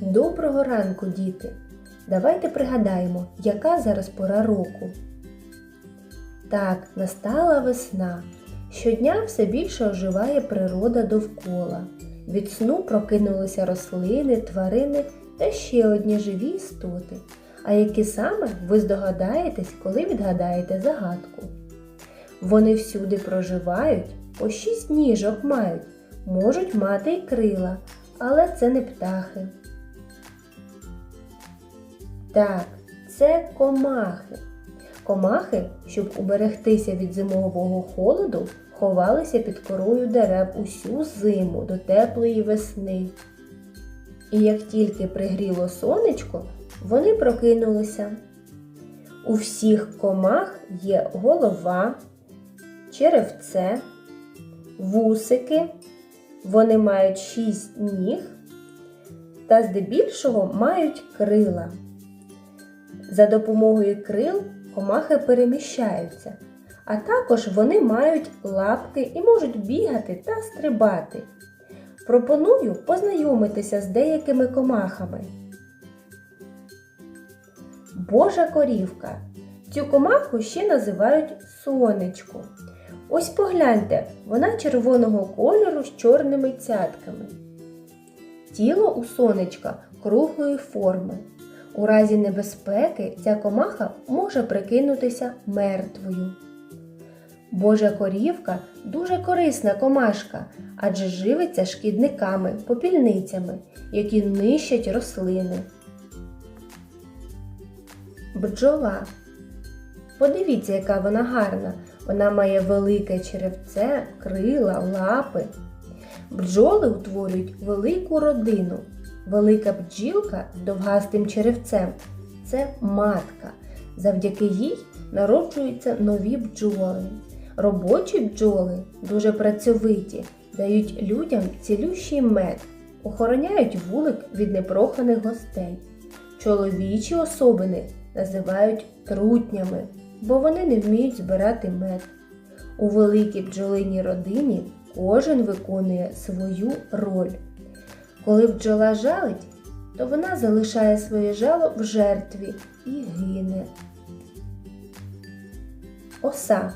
Доброго ранку, діти! Давайте пригадаємо, яка зараз пора року. Так, настала весна. Щодня все більше оживає природа довкола. Від сну прокинулися рослини, тварини та ще одні живі істоти. А які саме ви здогадаєтесь, коли відгадаєте загадку. Вони всюди проживають, по шість ніжок мають, можуть мати й крила, але це не птахи. Так, це комахи. Комахи, щоб уберегтися від зимового холоду, ховалися під корою дерев усю зиму до теплої весни. І як тільки пригріло сонечко, вони прокинулися. У всіх комах є голова, черевце, вусики, вони мають шість ніг та здебільшого мають крила. За допомогою крил комахи переміщаються, а також вони мають лапки і можуть бігати та стрибати. Пропоную познайомитися з деякими комахами. Божа корівка. Цю комаху ще називають сонечко. Ось погляньте, вона червоного кольору з чорними цятками. Тіло у сонечка круглої форми. У разі небезпеки ця комаха може прикинутися мертвою. Божа корівка дуже корисна комашка, адже живиться шкідниками, попільницями, які нищать рослини. Бджола. Подивіться, яка вона гарна. Вона має велике черевце, крила, лапи. Бджоли утворюють велику родину. Велика бджілка з довгастим черевцем це матка. Завдяки їй народжуються нові бджоли. Робочі бджоли дуже працьовиті, дають людям цілющий мед, охороняють вулик від непроханих гостей. Чоловічі особини називають трутнями, бо вони не вміють збирати мед. У великій бджолиній родині кожен виконує свою роль. Коли бджола жалить, то вона залишає своє жало в жертві і гине. Оса.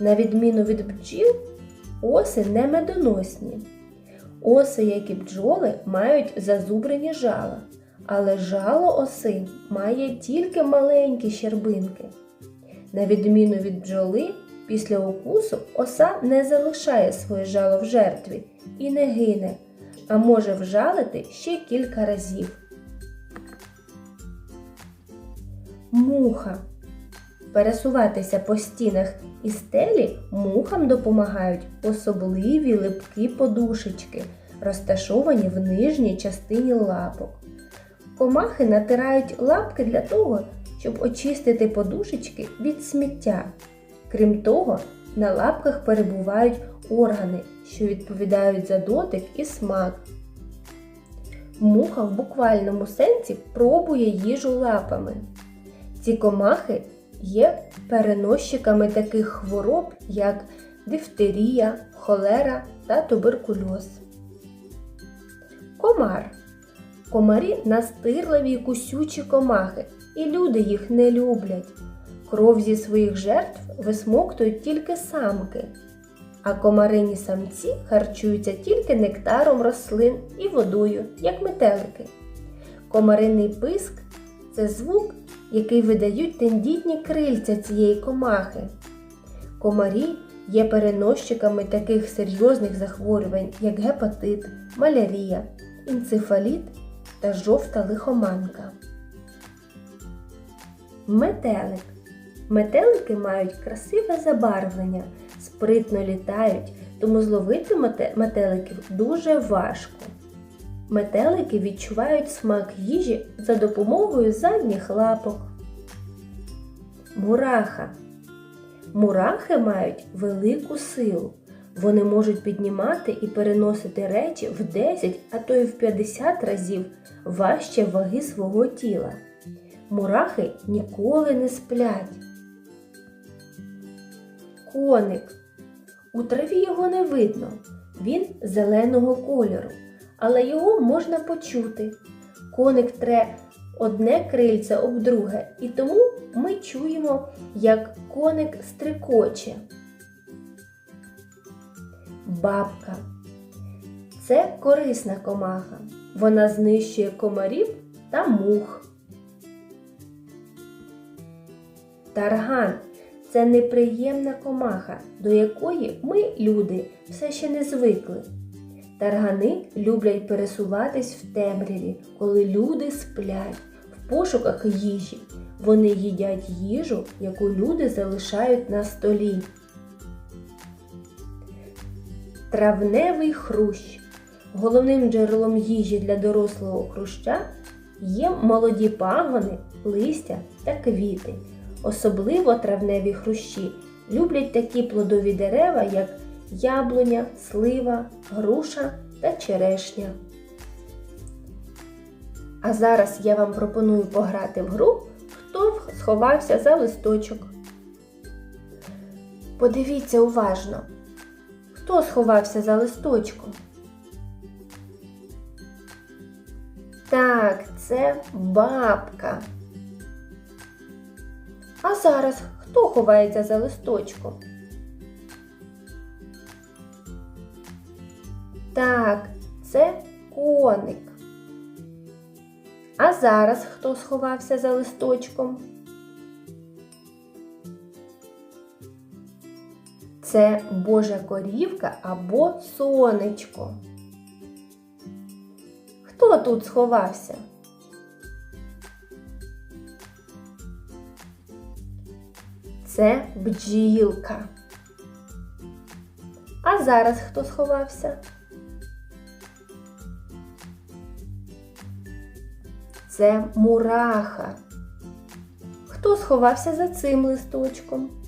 На відміну від бджіл, оси не медоносні. Оси, як і бджоли, мають зазубрені жала, але жало оси має тільки маленькі щербинки. На відміну від бджоли, після укусу оса не залишає своє жало в жертві і не гине, а може вжалити ще кілька разів. Муха. Пересуватися по стінах і стелі мухам допомагають особливі липкі подушечки, розташовані в нижній частині лапок. Комахи натирають лапки для того, щоб очистити подушечки від сміття. Крім того, на лапках перебувають органи, що відповідають за дотик і смак. Муха в буквальному сенсі пробує їжу лапами. Ці комахи є переносчиками таких хвороб, як дифтерія, холера та туберкульоз. Комар. Комарі настирливі й кусючі комахи, і люди їх не люблять. Кров зі своїх жертв висмоктують тільки самки, а комарині самці харчуються тільки нектаром рослин і водою, як метелики. Комариний писк це звук, який видають тендітні крильця цієї комахи. Комарі є переносчиками таких серйозних захворювань, як гепатит, малярія, енцефаліт та жовта лихоманка. Метелик. Метелики мають красиве забарвлення, спритно літають, тому зловити метеликів дуже важко. Метелики відчувають смак їжі за допомогою задніх лапок. Мураха. Мурахи мають велику силу. Вони можуть піднімати і переносити речі в 10, а то й в 50 разів важче ваги свого тіла. Мурахи ніколи не сплять. коник. У траві його не видно, він зеленого кольору, але його можна почути. Коник тре одне крильце об друге, і тому ми чуємо, як коник стрикоче. Бабка. Це корисна комаха. Вона знищує комарів та мух. Тарган це неприємна комаха, до якої ми, люди, все ще не звикли. Таргани люблять пересуватись в темряві, коли люди сплять, в пошуках їжі. Вони їдять їжу, яку люди залишають на столі. Травневий хрущ. Головним джерелом їжі для дорослого хруща є молоді пагони, листя та квіти. Особливо травневі хрущі люблять такі плодові дерева, як яблуня, слива, груша та черешня. А зараз я вам пропоную пограти в гру, хто сховався за листочок. Подивіться уважно, хто сховався за листочком. Так, це бабка. А зараз хто ховається за листочком? Так, це коник. А зараз хто сховався за листочком? Це Божа корівка або сонечко. Хто тут сховався? Це бджілка. А зараз хто сховався? Це мураха. Хто сховався за цим листочком?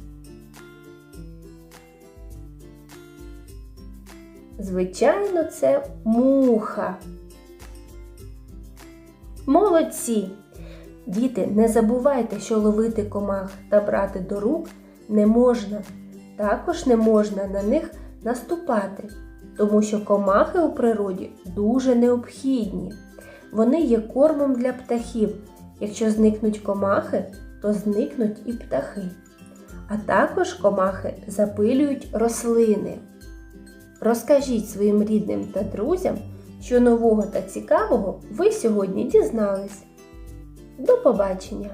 Звичайно, це муха. Молодці! Діти, не забувайте, що ловити комах та брати до рук не можна. Також не можна на них наступати, тому що комахи у природі дуже необхідні. Вони є кормом для птахів. Якщо зникнуть комахи, то зникнуть і птахи. А також комахи запилюють рослини. Розкажіть своїм рідним та друзям, що нового та цікавого ви сьогодні дізнались. До побачення!